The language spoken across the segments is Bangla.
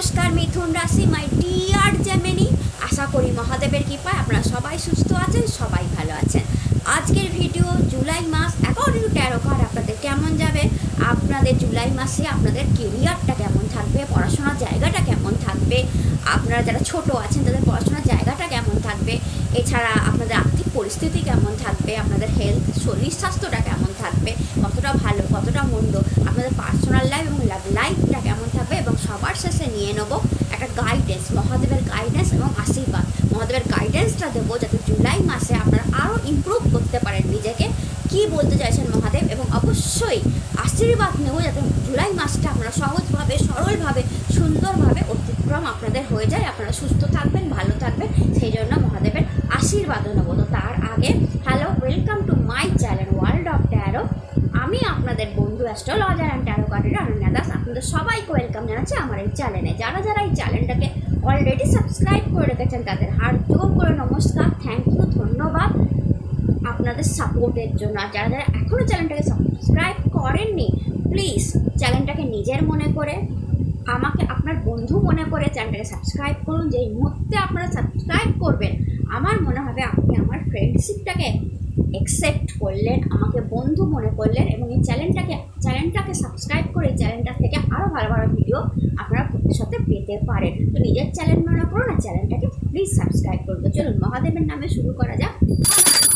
নমস্কার, মিথুন রাশি মাই ডিয়ার জেমেনি আশা করি মহাদেবের কৃপায় আপনারা সবাই সুস্থ আছেন, সবাই ভালো আছেন। আজকের ভিডিও জুলাই মাস অ্যাকর্ডিং টু ট্যারো কার্ড আপনাদের কেমন যাবে? আপনাদের জুলাই মাসে আপনাদের কেরিয়ারটা কেমন থাকবে? পড়াশোনার জায়গাটা কেমন থাকবে? আপনারা যারা ছোট আছেন, তাদের পড়াশোনার জায়গাটা কেমন থাকবে? এছাড়া আপনাদের আর্থিক পরিস্থিতি কেমন থাকবে? আপনাদের হেলথ শরীর স্বাস্থ্যটা কেমন থাকবে? কতটা ভালো, কতটা মন্দ? আপনাদের পার্সোনাল লাইফ এবং লাইফটা কেমন থাকবে? এবং সবার শেষে নিয়ে নেব একটা গাইডেন্স মহাদেবের গাইডেন্স এবং আশীর্বাদ। মহাদেবের গাইডেন্সটা দেবো যাতে জুলাই মাসে আপনারা আরও ইমপ্রুভ করতে পারেন নিজেকে। কি বলতে চাইছেন মহাদেব? এবং অবশ্যই আশীর্বাদ নেব যাতে জুলাই মাসটা আপনারা সহজভাবে, সরলভাবে, সুন্দরভাবে অতিক্রম আপনাদের হয়ে যায়। আপনারা সুস্থ থাকবেন, ভালো থাকবেন। সেই জন্য মহাদেবের আশীর্বাদও নেব। তো তার আগে hello welcome to my channel world of tarot আমি আপনাদের বন্ধু অ্যাস্ট্রোলজার অ্যান্ড ট্যারো কার্ডের অনন্যা দাস আপনাদের সবাইকে ওয়েলকাম জানাচ্ছি আমার এই চ্যানেলে যারা যারা এই চ্যানেলটাকে অলরেডি সাবস্ক্রাইব করে রেখেছেন, তাদের যোগ করে নমস্কার থ্যাংক ইউ ধন্যবাদ আপনাদের সাপোর্টের জন্য। আর যারা যারা এখনও চ্যানেলটাকে সাবস্ক্রাইব করেননি প্লিজ চ্যানেলটাকে নিজের মনে করে, আমাকে আপনার বন্ধু মনে করে চ্যানেলটাকে সাবস্ক্রাইব করুন। যেই মুহূর্তে আপনারা সাবস্ক্রাইব করবেন, আমার মনে হবে আপনি আমার ফ্রেন্ডশিপটাকে অ্যাকসেপ্ট করলেন, আমাকে বন্ধু মনে করলেন এবং এই চ্যানেলটাকে চ্যানেলটাকে সাবস্ক্রাইব করে চ্যানেলটা থেকে আরও ভালো ভালো ভিডিও আপনারা ভবিষ্যতে পেতে পারেন। তো নিজের চ্যানেল মনে করুন আর চ্যানেলটাকে প্লিজ সাবস্ক্রাইব করুন। চলুন, মহাদেবের নামে শুরু করা যাক।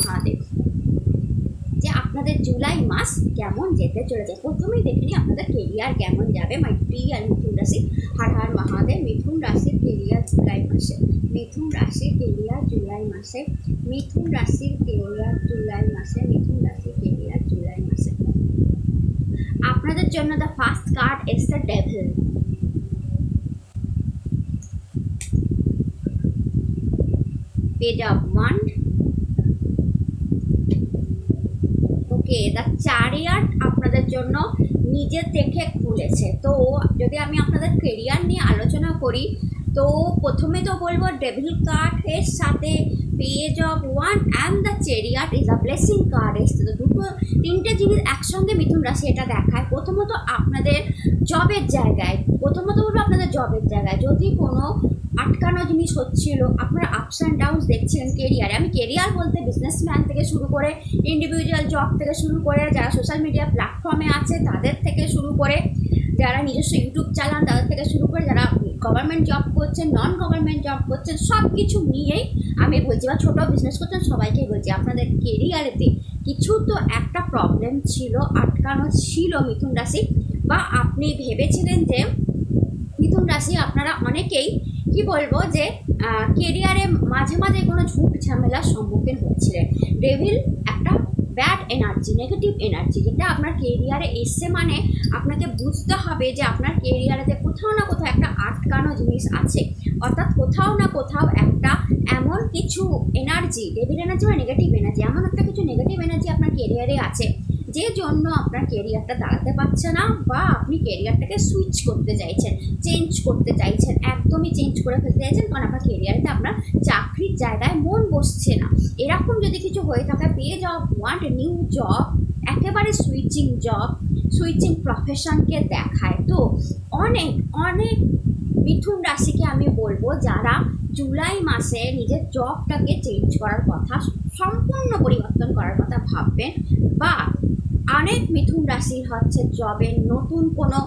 মহাদেব। আপনাদের জুলাই মাস কেমন যেতে চলেছে? প্রথমেই দেখে নিই আপনাদের কেরিয়ার কেমন যাবে। মাই প্রিয়ার মিথুন রাশি, হার হার মহাদেব, মিথুন রাশির কেরিয়ার জুলাই মাসে। মিথুন রাশির কেরিয়ার জুলাই মাসে। মিথুন রাশির কেরিয়ার জুলাই মাসে। মিথুন রাশির কেরিয়ার জুলাই মাসে। আপনাদের জন্য the first card is the devil page of 1 chariot আপনাদের জন্য নিজে থেকে খুলেছে। তো যদি আমি আপনাদের কেরিয়ার নিয়ে আলোচনা করি, তো প্রথমে তো বলব ডেভিল কার্ড এর সাথে page of one and the chariot is a blessing card এসছে। তো দুটো, তিনটে জিনিস একসঙ্গে মিথুন রাশি এটা দেখায়। প্রথমত আপনাদের জবের জায়গায়, প্রথমত বলব আপনাদের জবের জায়গায়। যদি কোনো আটকানো জিনিস হচ্ছিল। আপনারা আপস অ্যান্ড ডাউনস দেখছিলেন কেরিয়ারে আমি কেরিয়ার বলতে বিজনেসম্যান থেকে শুরু করে ইন্ডিভিজুয়াল জব থেকে শুরু করে, যারা সোশ্যাল মিডিয়া প্ল্যাটফর্মে আছে তাদের থেকে শুরু করে, যারা নিজস্ব ইউটিউব চালান তাদের থেকে শুরু করে, যারা গভর্নমেন্ট জব করছেন নন গভর্নমেন্ট জব করছেন সব কিছু নিয়েই আমি বলছি বা ছোটো বিজনেস করছেন সবাইকেই বলছি, আপনাদের কেরিয়ারেতে কিছু তো একটা প্রবলেম ছিল, আটকানো ছিল মিথুন রাশি। বা আপনি ভেবেছিলেন যে মিথুন রাশি আপনারা অনেকেই কি বলব যে কেরিয়ারে মাঝে মাঝে কোনো ঝুট ঝামেলার সম্মুখীন হচ্ছিলেন। ডেভিল একটা ব্যাড এনার্জি নেগেটিভ এনার্জি যেটা আপনার কেরিয়ারে এসছে মানে আপনাকে বুঝতে হবে যে আপনার কেরিয়ারেতে কোথাও না কোথাও একটা আটকানো জিনিস আছে। অর্থাৎ কোথাও না কোথাও একটা এমন কিছু এনার্জি ডেভিল এনার্জি বা নেগেটিভ এনার্জি এমন একটা কিছু নেগেটিভ এনার্জি আপনার কেরিয়ারে আছে। যে জন্য আপনার কেরিয়ারটা দাঁড়াতে পারছে না বা আপনি কেরিয়ারটাকে সুইচ করতে চাইছেন চেঞ্জ করতে চাইছেন, একদমই চেঞ্জ করে ফেলতে চাইছেন, কারণ আপনার কেরিয়ারতে আপনার চাকরির জায়গায় মন বসছে না। এরকম যদি কিছু হয়ে থাকে, পেয়ে জব ওয়ান্ট নিউ জব একেবারে সুইচিং জব সুইচিং প্রফেশনকে দেখায়। তো অনেক অনেক মিথুন রাশিকে আমি বলব, যারা জুলাই মাসে নিজের জবটাকে চেঞ্জ করার কথা, সম্পূর্ণ পরিবর্তন করার কথা ভাববেন, বা অনেক মিথুন রাশির হচ্ছে জবের নতুন কোনো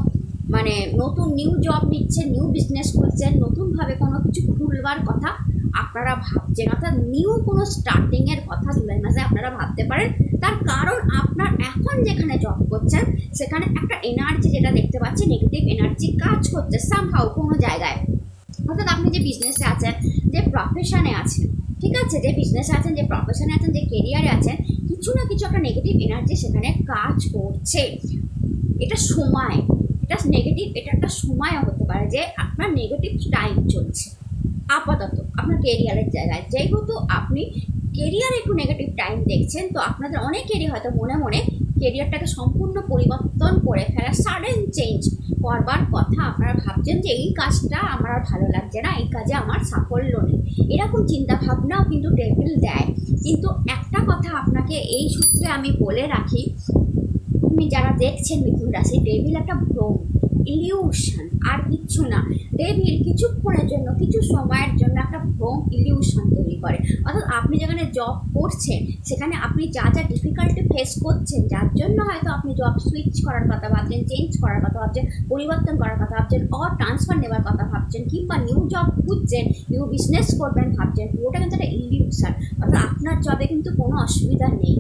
মানে নতুন নিউ জব নিচ্ছে নিউ বিজনেস করছেন নতুনভাবে কোনো কিছু খুলবার কথা আপনারা ভাবছেন। অর্থাৎ নিউ কোনো স্টার্টিংয়ের কথা জুলাই মাসে আপনারা ভাবতে পারেন। তার কারণ আপনার এখন যেখানে জব করছেন, সেখানে একটা এনার্জি যেটা দেখতে পাচ্ছি নেগেটিভ এনার্জি কাজ করছে সামহাও কোনো জায়গায়। অর্থাৎ আপনি যে বিজনেসে আছেন, যে প্রফেশনে আছেন ঠিক আছে যে বিজনেস আছেন, যে প্রফেশনে আছেন, যে কেরিয়ারে আছেন, কিছু না কিছু একটা নেগেটিভ এনার্জি সেখানে কাজ করছে। এটা সময়। এটা নেগেটিভ এটা একটা সময়ও হতে পারে যে আপনার নেগেটিভ টাইম চলছে। আপাতত আপনার কেরিয়ারের জায়গায়। যেহেতু আপনি কেরিয়ারে একটু নেগেটিভ টাইম দেখছেন, তো আপনাদের অনেকেরই হয়তো মনে মনে কেরিয়ারটাকে সম্পূর্ণ পরিবর্তন করে ফেলা সাডেন চেঞ্জ করবার কথা আপনারা ভাবছেন যে এই কাজটা আমার আর ভালো লাগছে না, এই কাজে আমার সাফল্য নেই। এরকম চিন্তাভাবনাও কিন্তু টেবিল দেয়। কিন্তু একটা কথা আপনাকে এই সূত্রে আমি বলে রাখি, আপনি যারা দেখছেন মিথুন রাশি টেবিল একটা ভ্রম ইলিউশন আর কিচ্ছু না। ডেভিল কিছুক্ষণের জন্য, কিছু সময়ের জন্য একটা ভ্রম ইলিউশন তৈরি করে। অর্থাৎ আপনি যেখানে জব করছেন, সেখানে আপনি যা যা ডিফিকাল্টি ফেস করছেন, যার জন্য হয়তো আপনি জব সুইচ করার কথা ভাবছেন চেঞ্জ করার কথা ভাবছেন, পরিবর্তন করার কথা ভাবছেন অর ট্রান্সফার নেওয়ার কথা ভাবছেন, কিংবা নিউ জব খুঁজছেন নিউ বিজনেস করবেন, ভাবছেন পুরোটা কিন্তু একটা ইলিউশন অর্থাৎ আপনার জবে কিন্তু কোনো অসুবিধা নেই।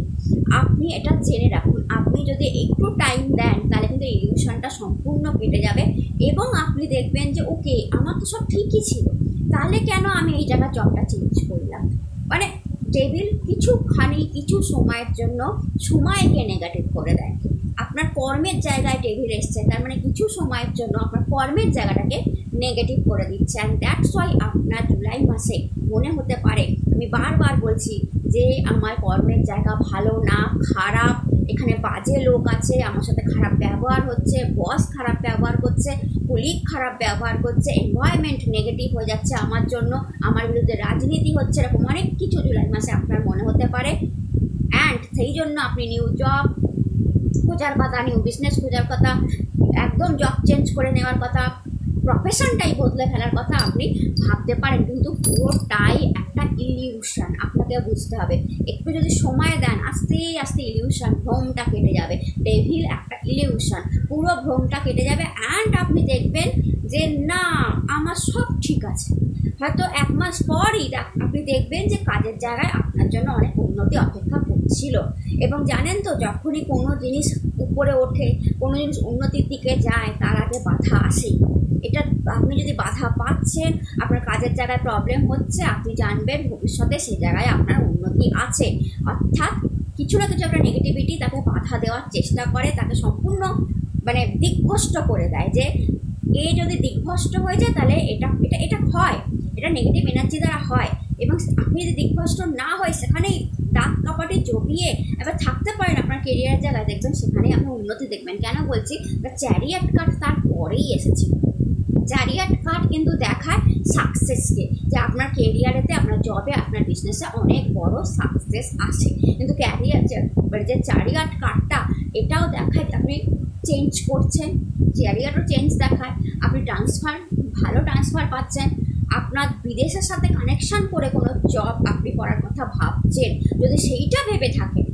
আপনি এটা জেনে রাখুন। আপনি যদি একটু টাইম দেন, তাহলে কিন্তু ইলিউশনটা সম্পূর্ণ কেটে যাবে এবং আপনি দেখবেন যে, ওকে, আমার তো সব ঠিকই ছিল। তাহলে কেন আমি এই জায়গায় জবটা চেঞ্জ করলাম? মানে টেবিল কিছুখানি, কিছু সময়ের জন্য সময়কে নেগেটিভ করে দেয়। আপনার কর্মের জায়গায় টেবিল এসছে, তার মানে কিছু সময়ের জন্য আপনার কর্মের জায়গাটাকে নেগেটিভ করে দিচ্ছে অ্যান্ড দ্যাটস ওয়াই আপনার জুলাই মাসে মনে হতে পারে, আমি বারবার বলছি যে আমার কর্মের জায়গা ভালো না, খারাপ, এখানে বাজে লোক আছে, আমার সাথে খারাপ ব্যবহার হচ্ছে বস খারাপ ব্যবহার করছে কুলিক খারাপ ব্যবহার করছে এনভায়রনমেন্ট নেগেটিভ হয়ে যাচ্ছে আমার জন্য, আমার বিরুদ্ধে রাজনীতি হচ্ছে, এরকম অনেক কিছু জুলাই মাসে আপনার মনে হতে পারে অ্যান্ড সেই জন্য আপনি নিউ জব খোঁজার কথা নিউ বিজনেস খোঁজার কথা, একদম জব চেঞ্জ করে নেওয়ার কথা প্রফেশনটাই বদলে ফেলার কথা আপনি ভাবতে পারেন। কিন্তু পুরোটাই একটা ইলিউশন আপনাকে বুঝতে হবে। একটু যদি সময় দেন আস্তে আস্তে ইলিউশন ভ্রমটা কেটে যাবে। ডেভিল একটা ইলিউশন পুরো ভ্রমটা কেটে যাবে। অ্যান্ড আপনি দেখবেন যে, না, আমার সব ঠিক আছে। হয়তো এক মাস পরই আপনি দেখবেন যে কাজের জায়গায় আপনার জন্য অনেক উন্নতি অপেক্ষা করছিল। এবং জানেন তো, যখনই কোনো জিনিস উপরে ওঠে, কোনো জিনিস উন্নতির দিকে যায়, তার আগে বাধা আসেই। এটা আপনি যদি বাধা পাচ্ছেন, আপনার কাজের জায়গায় প্রবলেম হচ্ছে, আপনি জানবেন ভবিষ্যতে সেই জায়গায় আপনার উন্নতি আছে। অর্থাৎ কিছু না কিছু একটা নেগেটিভিটি তাকে বাধা দেওয়ার চেষ্টা করে, তাকে সম্পূর্ণ মানে দিগ্ভ্রষ্ট করে দেয় যে, এ যদি দিগ্ভ্রষ্ট হয়ে যায় তাহলে এটা এটা এটা হয়। এটা নেগেটিভ এনার্জি দ্বারা হয় এবং আপনি যদি দিগ্ভ্রষ্ট না হয়, সেখানেই দাঁত কাপাটি জমিয়ে এবার থাকতে পারেন আপনার কেরিয়ার জায়গায়। দেখবেন সেখানেই আপনি উন্নতি দেখবেন। কেন বলছি? চ্যারিয়াট কার্ড তার পরেই এসেছিল চ্যারিয়াট কার্ড কিন্তু দেখায় সাকসেসকে যে আপনার কেরিয়ারেতে আপনার জবে আপনার বিজনেসে অনেক বড় সাকসেস আসে কিন্তু ক্যারিয়ার যে মানে যে চ্যারিয়াট কার্ডটা এটাও দেখায় আপনি চেঞ্জ করছেন। চ্যারিয়ারও চেঞ্জ দেখায়। আপনি ট্রান্সফার ভালো ট্রান্সফার পাচ্ছেন। আপনার বিদেশের সাথে কানেকশন করে কোনো জব আপনি করার কথা ভাবছেন, যদি সেইটা ভেবে থাকেন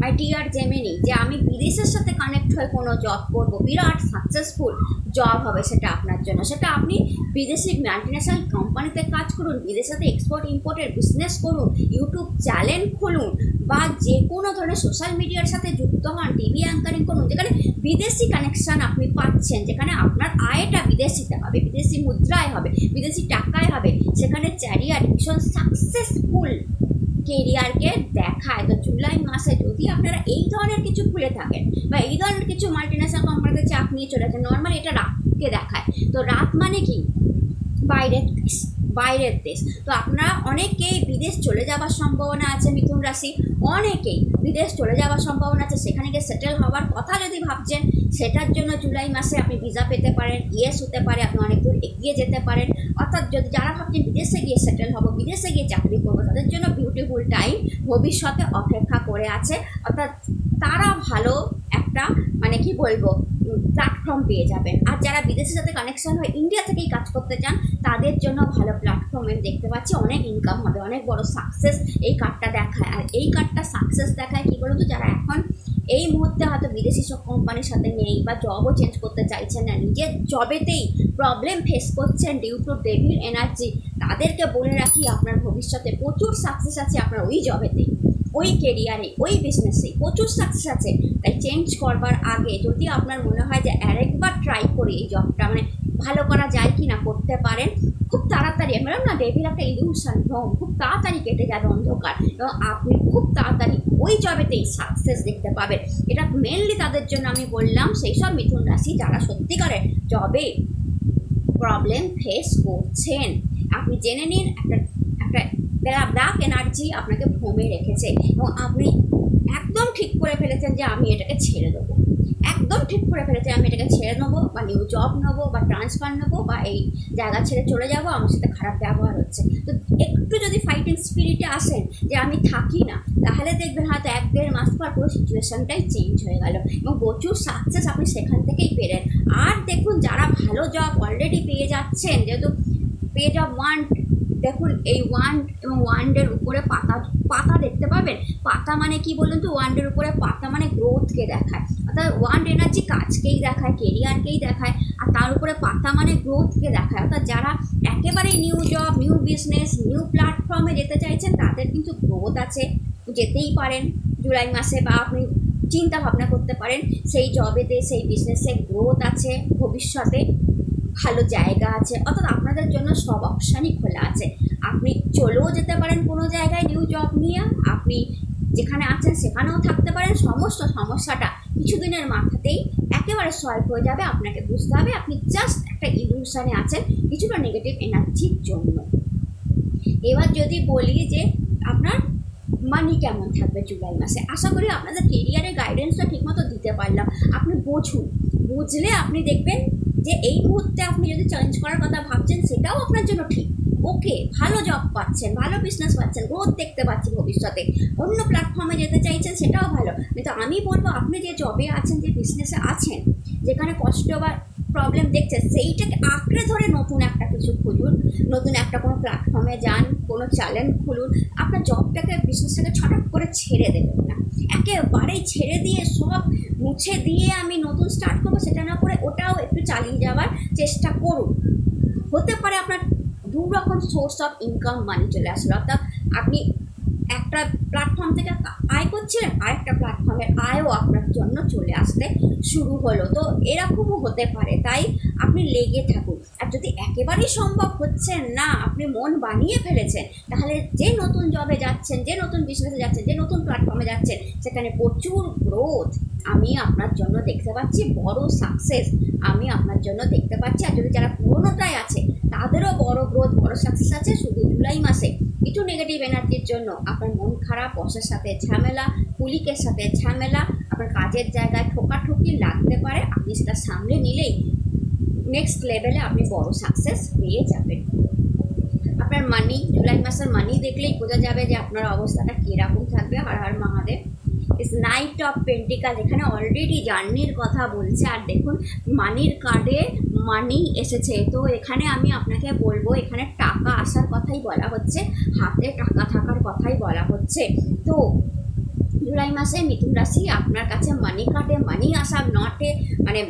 মাই টিআর জেমেনি যে আমি বিদেশের সাথে কানেক্ট হয়ে কোনো জব করব, বিরাট সাকসেসফুল জব হবে সেটা আপনার জন্য। সেটা আপনি বিদেশি মাল্টিন্যাশনাল কোম্পানিতে কাজ করুন বিদেশেতে এক্সপোর্ট ইম্পোর্টের বিজনেস করুন ইউটিউব চ্যানেল খুলুন বা যে কোনো ধরনের সোশ্যাল মিডিয়ার সাথে যুক্ত হন টিভি অ্যাঙ্কারিং করুন, যেখানে বিদেশি কানেকশন আপনি পাচ্ছেন, যেখানে আপনার আয়টা বিদেশিতে হবে, বিদেশি মুদ্রায় হবে, বিদেশি টাকায় হবে, সেখানে চ্যারিয়ার ভীষণ সাকসেসফুল কেরিয়ারকে দেখায়। তো জুলাই মাসে যদি আপনারা এই ধরনের কিছু খুলে থাকেন বা এই ধরনের কিছু মাল্টিনেশনাল কোম্পানিতে চাপ নিয়ে চলে নর্মালি এটা রাতকে দেখায়। তো রাত মানে কি? বাইরের দেশ বাইরের দেশ। তো আপনারা অনেকেই বিদেশ চলে যাওয়ার সম্ভাবনা আছে, মিথুন রাশি। অনেকেই বিদেশ চলে যাওয়ার সম্ভাবনা আছে। সেখানে গিয়ে সেটেল হওয়ার কথা যদি ভাবছেন, সেটার জন্য জুলাই মাসে আপনি ভিসা পেতে পারেন ইয়েস হতে পারে, আপনি অনেক দূর এগিয়ে যেতে পারেন। অর্থাৎ যদি যারা ভাবছেন বিদেশে গিয়ে সেটেল হব, বিদেশে গিয়ে চাকরি করব, তাদের জন্য বিউটিফুল টাইম ভবিষ্যতে অপেক্ষা করে আছে। অর্থাৎ তারা ভালো একটা মানে কি বলব প্ল্যাটফর্ম পেয়ে যাবেন। আর যারা বিদেশের সাথে কানেকশন হয় ইন্ডিয়া থেকেই কাজ করতে চান, তাদের জন্য ভালো প্ল্যাটফর্ম দেখতে পাচ্ছি অনেক ইনকাম হবে, অনেক বড় সাকসেস এই কার্ডটা দেখায়। আর এই কার্ডটা সাকসেস দেখায় কী বলুন তো, যারা এখন এই মুহূর্তে হয়তো বিদেশি সব কোম্পানির সাথে নেই বা জবও চেঞ্জ করতে চাইছেন না, নিজের জবেতেই প্রবলেম ফেস করছেন ডিউ টু ডেভিল এনার্জি তাদেরকে বলে রাখি আপনার ভবিষ্যতে প্রচুর সাকসেস আছে আপনার ওই জবেতেই ওই কেরিয়ারে ওই বিজনেসে প্রচুর সাকসেস আছে। তাই চেঞ্জ করবার আগে যদি আপনার মনে হয় যে আরেকবার ট্রাই করি এই জবটা মানে ভালো করা যায় কি না করতে পারেন, খুব তাড়াতাড়ি আমি বললাম না ডেভিল একটা ইলিউশন ভ্রম খুব তাড়াতাড়ি কেটে যাবে অন্ধকার। এবং আপনি খুব তাড়াতাড়ি ওই জবেতেই সাকসেস দেখতে পাবেন। এটা মেনলি তাদের জন্য আমি বললাম, সেই সব মিথুন রাশি যারা সত্যিকারের জবে প্রবলেম ফেস করছেন। আপনি জেনে নিন, একটা একটা ব্ল্যাক এনার্জি আপনাকে ভ্রমে রেখেছে এবং আপনি একদম ঠিক করে ফেলেছেন যে আমি এটাকে ছেড়ে দেবো। একদম ঠিক করে ফেলেছে আমি এটাকে ছেড়ে নেব বা নিউ জব নেব বা ট্রান্সফার নেব বা এই জায়গা ছেড়ে চলে যাব, আমার সাথে খারাপ ব্যবহার হচ্ছে। তো একটু যদি ফাইটিং স্পিরিটে আসেন যে আমি থাকি না, তাহলে দেখবেন হয়তো এক দেড় মাস পর পুরো সিচুয়েশনটাই চেঞ্জ হয়ে গেল এবং প্রচুর সাকসেস আপনি সেখান থেকেই পেলেন। আর দেখুন, যারা ভালো জব অলরেডি পেয়ে যাচ্ছেন, যেহেতু পেজ অফ ওয়ান দেখুন, এই ওয়ান এবং ওয়ান্ডের উপরে পাতা পাতা দেখতে পাবেন? পাতা মানে কি বলুন তো? ওয়ান্ডের উপরে পাতা মানে গ্রোথকে দেখায়। অর্থাৎ ওয়ান্ড এনার্জি কাজকেই দেখায় কেরিয়ারকেই দেখায়, আর তার উপরে পাতা মানে গ্রোথকে দেখায়। অর্থাৎ যারা একেবারেই new job new business new প্ল্যাটফর্মে যেতে চাইছেন, তাদের কিন্তু গ্রোথ আছে। যেতেই পারেন, জুলাই মাসে বা আপনি চিন্তা ভাবনা করতে পারেন, সেই জবেতে সেই বিজনেসে গ্রোথ আছে ভবিষ্যতে। ভালো জায়গা আছে, অর্থাৎ আপনাদের জন্য সব অপশানই খোলা আছে। আপনি চলেও যেতে পারেন কোনো জায়গায় নিউ জব নিয়ে, আপনি যেখানে আছেন সেখানেও থাকতে পারেন। সমস্ত সমস্যাটা কিছুদিনের মাথাতেই একেবারে সলভ হয়ে যাবে, আপনাকে বুঝতে হবে। আপনি জাস্ট একটা ইলিউশনে আছেন, কিছুটা নেগেটিভ এনার্জির জন্য। এবার যদি বলি যে আপনার মানি কেমন থাকবে জুলাই মাসে, আশা করি আপনাদের কেরিয়ারের গাইডেন্সটা ঠিকমতো দিতে পারলাম। আপনি বুঝুন, বুঝলে আপনি দেখবেন যে এই মুহূর্তে আপনি যদি চেঞ্জ করার কথা ভাবছেন, সেটাও আপনার জন্য ঠিক। ওকে ভালো জব পাচ্ছেন, ভালো বিজনেস পাচ্ছেন গ্রোথ দেখতে পাচ্ছেন ভবিষ্যতে। অন্য প্ল্যাটফর্মে যেতে চাইছেন, সেটাও ভালো। কিন্তু আমি বলব, আপনি যে জবে আছেন, যে বিজনেসে আছেন, যেখানে কষ্ট বা প্রবলেম দেখছেন, সেইটাকে আঁকড়ে ধরে নতুন একটা কিছু খুঁজুন নতুন একটা কোনো প্ল্যাটফর্মে যান, কোনো চ্যালেঞ্জ খুলুন, আপনার জবটাকে বিজনেসটাকে ছটাক করে ছেড়ে দেবেন না। একেবারেই ছেড়ে দিয়ে সব মুছে দিয়ে আমি নতুন স্টার্ট করব, সেটা না করে ওটাও একটু চালিয়ে যাওয়ার চেষ্টা করুন। হতে পারে আপনার দু রকম সোর্স অফ ইনকাম মানি চলে আসলো। অর্থাৎ আপনি একটা প্ল্যাটফর্ম থেকে আয় করছিলেন আরেকটা প্ল্যাটফর্মের আয়ও আপনার জন্য চলে আসতে শুরু হলো। তো এরকমও হতে পারে, তাই আপনি লেগে থাকুন। আর যদি একেবারেই সম্ভব হচ্ছে না, আপনি মন বানিয়ে ফেলেছেন, তাহলে যে নতুন জবে যাচ্ছেন, যে নতুন বিজনেসে যাচ্ছেন, যে নতুন প্ল্যাটফর্মে যাচ্ছেন, সেখানে প্রচুর গ্রোথ আমি আপনার জন্য দেখতে পাচ্ছি বড় সাকসেস আমি আপনার জন্য দেখতে পাচ্ছি, আর যদি যারা পুরোনোটাই আছে, তাদেরও বড় গ্রোথ বড় সাকসেস আছে শুধু জুলাই মাসে। কিছু নেগেটিভ এনার্জির জন্য আপনার মন খারাপ বসের সাথে ঝামেলা কুলিকের সাথে ঝামেলা, আপনার কাজের জায়গায় ঠোকাঠুকি লাগতে পারে, আপনি সেটা সামলে নিলেই নেক্সট লেভেলে আপনি বড় সাকসেস পেয়ে যাবেন। আপনার মানি জুলাই মাসের মানি দেখলেই বোঝা যাবে যে আপনার অবস্থাটা কীরকম থাকবে, Har Har Mahadev. Is knight of pentacle এখানে অলরেডি জার্নির কথা বলছে। আর দেখুন মানির কার্ডে মানি এসেছে। তো এখানে আমি আপনাকে বলব, এখানে টাকা আসার কথাই বলা হচ্ছে। হাতে টাকা থাকার কথাই বলা হচ্ছে। তো জুলাই মাসে মিথুন রাশি আপনার কাছে মানি কার্ডে মানি আসা নটে মানে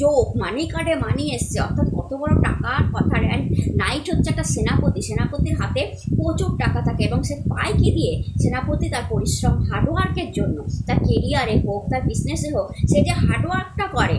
যোগ মানি কার্ডে মানি এসছে। অর্থাৎ কত বড় টাকার কথা। অ্যান্ড নাইট হচ্ছে একটা সেনাপতি, সেনাপতির হাতে প্রচুর টাকা থাকে এবং সে পায় কি দিয়ে সেনাপতি তার পরিশ্রম হার্ডওয়ার্কের জন্য, তার কেরিয়ারে হোক, তার বিজনেসে হোক, সে যে হার্ডওয়ার্কটা করে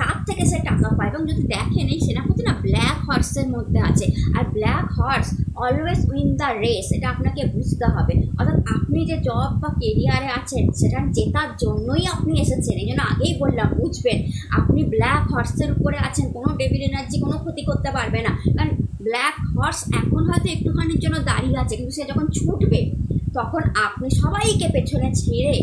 তার থেকে সে টাকা পায় এবং যদি দেখেন এই সেনাপতি না ব্ল্যাক হর্সের মধ্যে আছে। আর black horse always win the race এটা আপনাকে বুঝতে হবে। অর্থাৎ আপনি যে জব বা কেরিয়ারে আছেন, সেটা জেতার জন্যই আপনি এসেছেন। এই জন্য আগেই বললাম, বুঝবেন, আপনি ব্ল্যাক হর্সের উপরে আছেন, কোনো ডেবিল এনার্জি কোনো ক্ষতি করতে পারবে না। কারণ ব্ল্যাক হর্স এখন হয়তো একটুখানির জন্য দাঁড়িয়ে আছে, কিন্তু সে যখন ছুটবে, তখন আপনি সবাইকে পেছনে ছেড়ে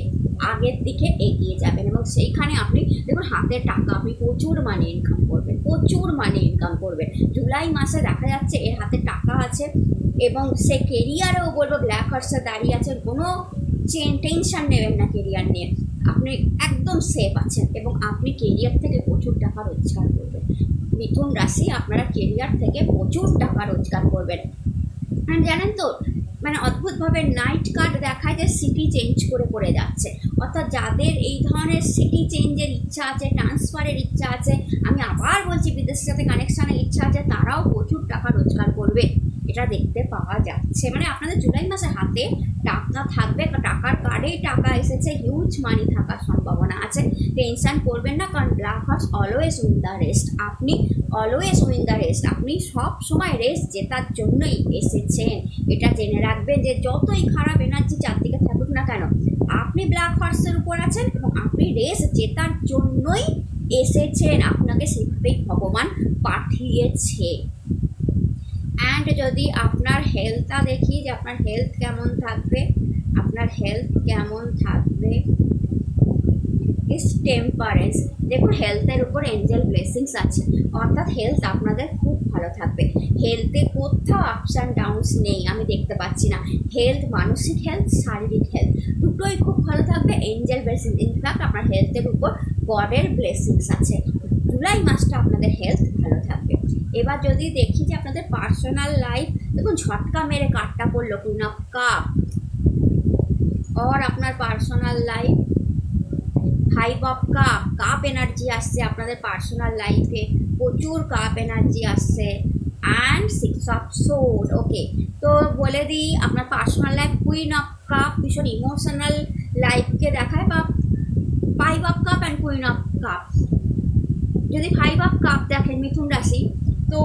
আগের দিকে এগিয়ে যাবেন এবং সেইখানে আপনি দেখুন হাতের টাকা, আপনি প্রচুর মানে ইনকাম করবেন, প্রচুর মানে ইনকাম করবেন। জুলাই মাসে দেখা যাচ্ছে এর হাতে টাকা আছে এবং সে কেরিয়ারেও বলব ব্ল্যাক হর্সে দাঁড়িয়ে আছে, কোনো চেন টেনশন নেবেন না কেরিয়ার নিয়ে। আপনি একদম সেফ আছেন এবং আপনি কেরিয়ার থেকে প্রচুর টাকা রোজগার করবেন। মিথুন রাশি আপনারা কেরিয়ার থেকে প্রচুর টাকা রোজগার করবেন। জানেন তো মানে অদ্ভুতভাবে নাইট কার্ড দেখায় যে সিটি চেঞ্জ করে করে যাচ্ছে। অর্থাৎ যাদের এই ধরনের সিটি চেঞ্জের ইচ্ছা আছে ট্রান্সফারের ইচ্ছা আছে, আমি আবার বলছি বিদেশের সাথে কানেকশানের ইচ্ছা আছে, তারাও প্রচুর টাকা রোজগার করবে। এটা দেখতে পাওয়া যাচ্ছে। মানে আপনাদের জুলাই মাসে হাতে টাকা থাকবে টাকার কার্ডেই টাকা এসেছে হিউজ মানি থাকার সম্ভাবনা আছে। টেনশন করবেন না, কারণ horse always win the rest আপনি অলওয়েজ উইন দ্য রেস্ট আপনি সব সময় রেস্ট জেতার জন্যই এসেছেন। এটা জেনে রাখবেন যে যতই খারাপ এনার্জি চারদিকে থাকুক না কেন, আপনি ব্ল্যাক হর্সের উপর আছেন এবং আপনি রেস জেতার জন্যই এসেছেন। আপনাকে সেভাবেই ভগবান পাঠিয়েছে। অ্যান্ড যদি আপনার হেলথটা দেখি যে আপনার হেলথ কেমন থাকবে, আপনার হেলথ কেমন থাকবে? ইস টেম্পারেন্স দেখুন হেলথের উপর এঞ্জেল ব্লেসিংস আছে। অর্থাৎ হেলথ আপনাদের খুব ভালো থাকবে। হেলথে কোথাও আপস অ্যান্ড ডাউনস নেই, আমি দেখতে পাচ্ছি না। হেলথ মানসিক হেলথ শারীরিক হেলথ দুটোই খুব ভালো থাকবে এঞ্জেল ব্লেসিং ইনফ্যাক্ট আপনার হেলথের উপর গডের ব্লেসিংস আছে। জুলাই মাসটা আপনাদের হেলথ এবার যদি দেখি যে আপনাদের পার্সোনাল লাইফ দেখুন, ঝটকা মেরে কাঠটা পড়ল কুইন অফ কাপ অর আপনার personal life five of cup cup energy আসছে আপনাদের পার্সোনাল লাইফে প্রচুর কাপ এনার্জি আসছে। And six of sword okay তো বলে দিই, আপনার personal life queen of cup ভীষণ ইমোশনাল লাইফকে দেখায়, বা five of cup and queen of cup যদি ফাইভ অফ কাপ দেখেন, মিথুন রাশি তো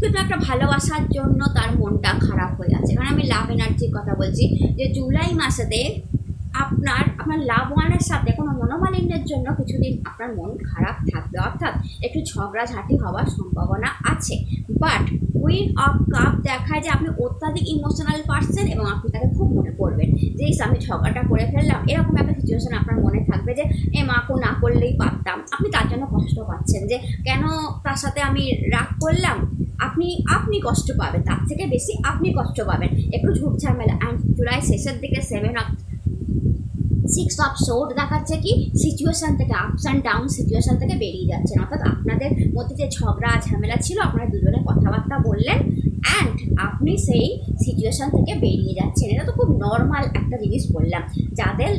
কিন্তু একটা ভালোবাসার জন্য তার মনটা খারাপ হয়ে আছে। কারণ আমি লাভ এনার্জির কথা বলছি যে জুলাই মাসেতে আপনার আপনার লাভ ওয়ানের সাথে কোনো মনোমালিন্যের জন্য কিছুদিন আপনার মন খারাপ থাকবে। অর্থাৎ একটু ঝগড়াঝাটি হওয়ার সম্ভাবনা আছে। বাট কুইন অফ কাপ দেখায় যে আপনি অত্যাধিক ইমোশনাল পারসন এবং আপনি তাকে খুব মনে করবেন। যে আমি ঝগড়াটা করে ফেললাম, এরকম একটা সিচুয়েশন আপনার মনে থাকবে যে, এ মাকো না করলেই পারতাম। আপনি তার জন্য কষ্ট পাচ্ছেন যে, কেন তার সাথে আমি রাগ করলাম? আপনি আপনি কষ্ট পাবেন। তার থেকে বেশি আপনি কষ্ট পাবেন। একটু ঝুট ঝামেলা। অ্যান্ড জুলাই শেষের দিকে seven of six of sword দেখাচ্ছে কি? সিচুয়েশান থেকে আপস অ্যান্ড ডাউন সিচুয়েশান থেকে বেরিয়ে যাচ্ছেন। অর্থাৎ আপনাদের মধ্যে যে ঝগড়া, ঝামেলা ছিল, আপনারা দুজনে কথাবার্তা বললেন অ্যান্ড আপনি সেই সিচুয়েশান থেকে বেরিয়ে যাচ্ছেন। এটা তো খুব নর্মাল একটা জিনিস বললাম। যাদের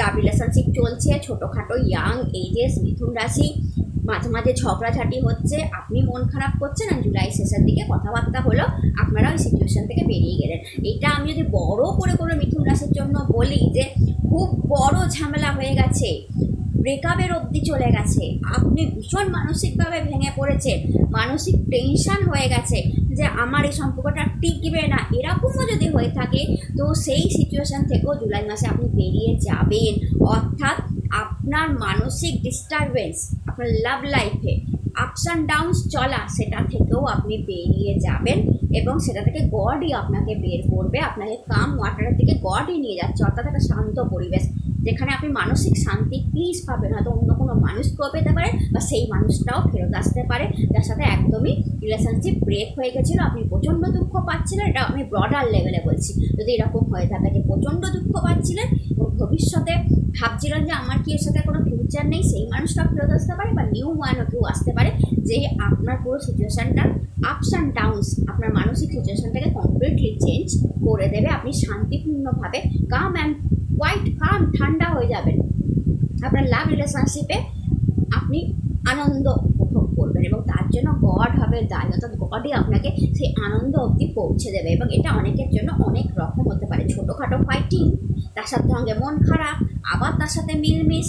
লাভ রিলেশনশিপ চলছে, ছোটোখাটো ইয়াং এজেস মিথুন রাশি মাঝে মাঝে ঝগড়াঝাটি হচ্ছে, আপনি মন খারাপ করছেন আর জুলাই শেষের দিকে কথাবার্তা হলো, আপনারা ওই সিচুয়েশন থেকে বেরিয়ে গেলেন। এটা আমি যদি বড় করে করে মিথুন রাশির জন্য বলি যে, খুব বড় ঝামেলা হয়ে গেছে ব্রেকআপের অবধি চলে গেছে, আপনি ভীষণ মানসিকভাবে ভেঙে পড়েছেন, মানসিক টেনশান হয়ে গেছে যে, আমার এই সম্পর্কটা টিকবে না। এরকমও যদি হয়ে থাকে, তো সেই সিচুয়েশন থেকেও জুলাই মাসে আপনি বেরিয়ে যাবেন। অর্থাৎ আপনার মানসিক ডিস্টারবেন্স আপনার লাভ লাইফে আপস অ্যান্ড ডাউনস চলা, সেটা থেকেও আপনি বেরিয়ে যাবেন এবং সেটা থেকে গডই আপনাকে বের করবে। আপনাকে কাম ওয়াটারের দিকে গডই নিয়ে যাচ্ছে, অর্থাৎ একটা শান্ত পরিবেশ, যেখানে আপনি মানসিক শান্তি পিস পাবেন। হয়তো অন্য কোনো মানুষকেও পেতে পারে বা সেই মানুষটাও ফেরত আসতে পারে। যার সাথে একদমই রিলেশনশিপ ব্রেক হয়ে গেছিল। আপনি প্রচণ্ড দুঃখ পাচ্ছিলেন, এটা আমি ব্রডার লেভেলে বলছি। যদি এরকম হয়ে থাকে যে প্রচণ্ড দুঃখ পাচ্ছিলেন ভবিষ্যতে ভাবছিলাম যে আমার কি এর সাথে কোনো ফিউচার নেই, সেই মানুষটা ফেরত আসতে পারে বা নিউ ওয়ানও কেউ আসতে পারে, যে আপনার পুরো সিচুয়েশানটা আপস অ্যান্ড ডাউনস আপনার মানসিক সিচুয়েশানটাকে কমপ্লিটলি চেঞ্জ করে দেবে, আপনি শান্তিপূর্ণভাবে কাম অ্যান্ড হোয়াইট কাম ঠান্ডা হয়ে যাবেন। আপনার লাভ রিলেশনশিপে আপনি আনন্দ এবং তার জন্য গড হবে দায় অর্থাৎ গডই আপনাকে সেই আনন্দ অবধি পৌঁছে দেবে এবং এটা অনেকের জন্য অনেক রকম হতে পারে। ছোটোখাটো ফাইটিং তার সাথে সঙ্গে মন খারাপ, আবার তার সাথে মিলমিশ,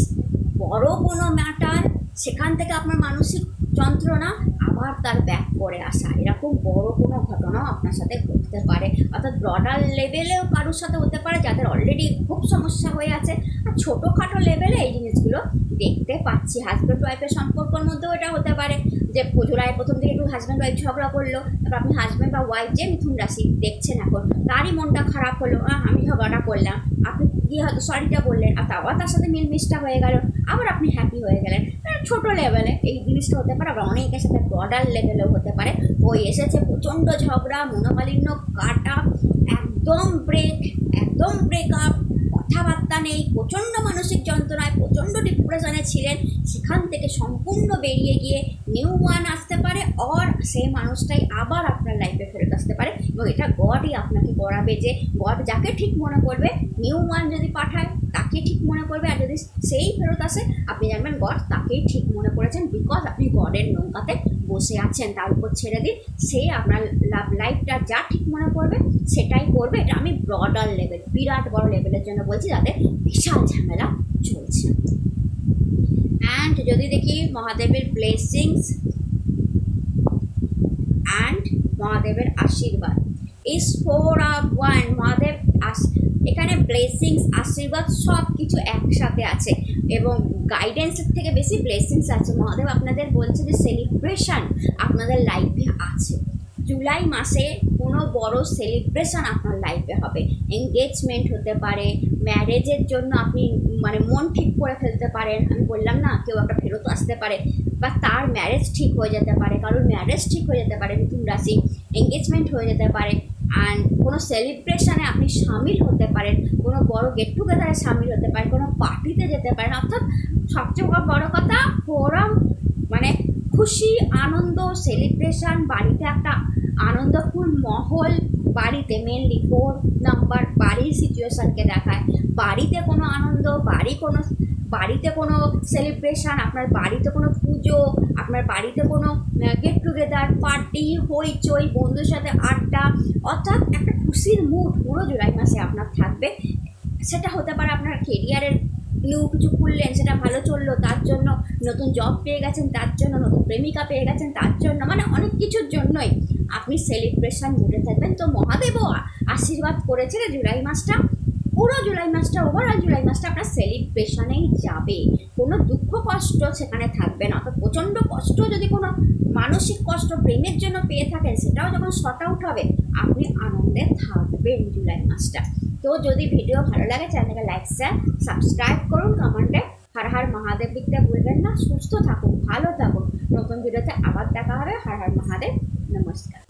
বড় কোনো ম্যাটার সেখান থেকে আপনার মানসিক যন্ত্রণা আবার তার ব্যাক করে আসা। এরকম বড় কোনো ঘটনাও আপনার সাথে ঘটতে পারে। অর্থাৎ ব্রডার লেভেলেও কারোর সাথে হতে পারে, যাদের অলরেডি খুব সমস্যা হয়ে আছে। আর ছোটোখাটো লেভেলে এই জিনিসগুলো দেখতে পাচ্ছি। হাজব্যান্ড ওয়াইফের সম্পর্কের মধ্যেও এটা হতে পারে যে পুজোরায় প্রথম থেকে একটু হাজব্যান্ড ওয়াইফ ঝগড়া করল, তারপর আপনি হাজব্যান্ড বা ওয়াইফ যে মিথুন রাশি দেখছেন এখন, তারই মনটা খারাপ হলো আমি ঝগড়াটা করলাম, আপনি গিয়ে হয়তো সরিটা বললেন, আর আবার তার সাথে মিলমিশটা হয়ে গেল, আবার আপনি হ্যাপি হয়ে গেলেন। মানে ছোট লেভেলে এই জিনিসটা হতে পারে, আবার অনেকের সাথে ব্রডার লেভেলেও হতে পারে। ওই এসেছে প্রচণ্ড ঝগড়া, মনোমালিন্য, কাটা, একদম ব্রেক একদম ব্রেকআপ কথাবার্তা নেই প্রচণ্ড মানসিক যন্ত্রণায় প্রচণ্ড ডিপ্রেশনে ছিলেন সেখান থেকে সম্পূর্ণ বেরিয়ে গিয়ে নিউ ওয়ান আসতে পারে অর সেই মানুষটাই আবার আপনার লাইফে ফেরত আসতে পারে এবং এটা গডই আপনাকে করাবে যে গড যাকে ঠিক মনে করবে নিউ ওয়ান যদি পাঠায় তাকে ঠিক মনে করবে আর যদি সেই ফেরত আসে, আপনি জানবেন গড তাকেই ঠিক মনে করেছেন বিকজ আপনি গডের নৌকাতে বসে আছেন, তার উপর ছেড়ে দিন। সে আপনার লাভ লাইফটা যা ঠিক মনে করবে সেটাই করবে। এটা আমি ব্রডার লেভেল বিরাট বড় লেভেলের জন্য বলছি যাতে বিশাল ঝামেলা চলছে। অ্যান্ড যদি দেখি মহাদেবের ব্লেসিংস অ্যান্ড মহাদেবের আশীর্বাদ। Is four of one Mahadev এখানে ব্লেসিংস আশীর্বাদ সব কিছু একসাথে আছে। এবং গাইডেন্সের থেকে বেশি ব্লেসিংস আছে। মহাদেব আপনাদের বলছে যে সেলিব্রেশন আপনাদের লাইফে আছে। জুলাই মাসে কোনো বড় সেলিব্রেশন আপনার লাইফে হবে। এঙ্গেজমেন্ট হতে পারে ম্যারেজের জন্য আপনি মানে মন ঠিক করে ফেলতে পারেন। আমি বললাম না, কেউ একটা ফেরত আসতে পারে। বা তার ম্যারেজ ঠিক হয়ে যেতে পারে, কারোর ম্যারেজ ঠিক হয়ে যেতে পারে, মিথুন রাশি এঙ্গেজমেন্ট হয়ে যেতে পারে। অ্যান্ড কোনো সেলিব্রেশনে আপনি সামিল হতে পারেন, কোনো বড় গেট টুগেদারে সামিল হতে পারেন, কোনো পার্টিতে যেতে পারেন। অর্থাৎ সবচেয়ে বড় কথা ফোরাম মানে খুশি, আনন্দ সেলিব্রেশন বাড়িতে একটা আনন্দফুল মহল, বাড়িতে মেনলি ফোর নাম্বার বাড়ির সিচুয়েশানকে দেখায়। বাড়িতে কোনো আনন্দ, বাড়ি কোনো, বাড়িতে কোনো সেলিব্রেশান আপনার বাড়িতে কোনো পুজো, আপনার বাড়িতে কোনো গেট টুগেদার পার্টি হইচই বন্ধুর সাথে আড্ডা, অর্থাৎ একটা খুশির মুড পুরো জুলাই মাসে আপনার থাকবে। সেটা হতে পারে আপনার কেরিয়ারের নিউ কিছু খুললেন চলল, তার জন্য নতুন জব পেয়ে গেছেন, তার জন্য নতুন প্রেমিকা পেয়ে গেছেন, তার জন্য মানে অনেক কিছুর জন্যই। আপনি সেলিব্রেশন মুডে থাকবেন। তো মহাদেবও আশীর্বাদ করেছে যে জুলাই মাসটা। পুরো জুলাই মাসটা ওভারঅল জুলাই মাসটা, আপনার সেলিব্রেশনেই যাবে। কোনো দুঃখ, কষ্ট সেখানে থাকবে না। অর্থাৎ প্রচণ্ড কষ্ট যদি কোনো মানসিক কষ্ট প্রেমের জন্য পেয়ে থাকেন, সেটাও যখন শর্ট আউট হবে, আপনি আনন্দে থাকবেন জুলাই মাসটা। তো যদি ভিডিও ভালো লাগে চ্যানেলকে লাইক শেয়ার সাবস্ক্রাইব করুন কমেন্টে হর হার মহাদেব লিখতে ভুলবেন না, সুস্থ থাকুন, ভালো থাকুন। নতুন ভিডিওতে আবার দেখা হবে। হার হার মহাদেব, নমস্কার।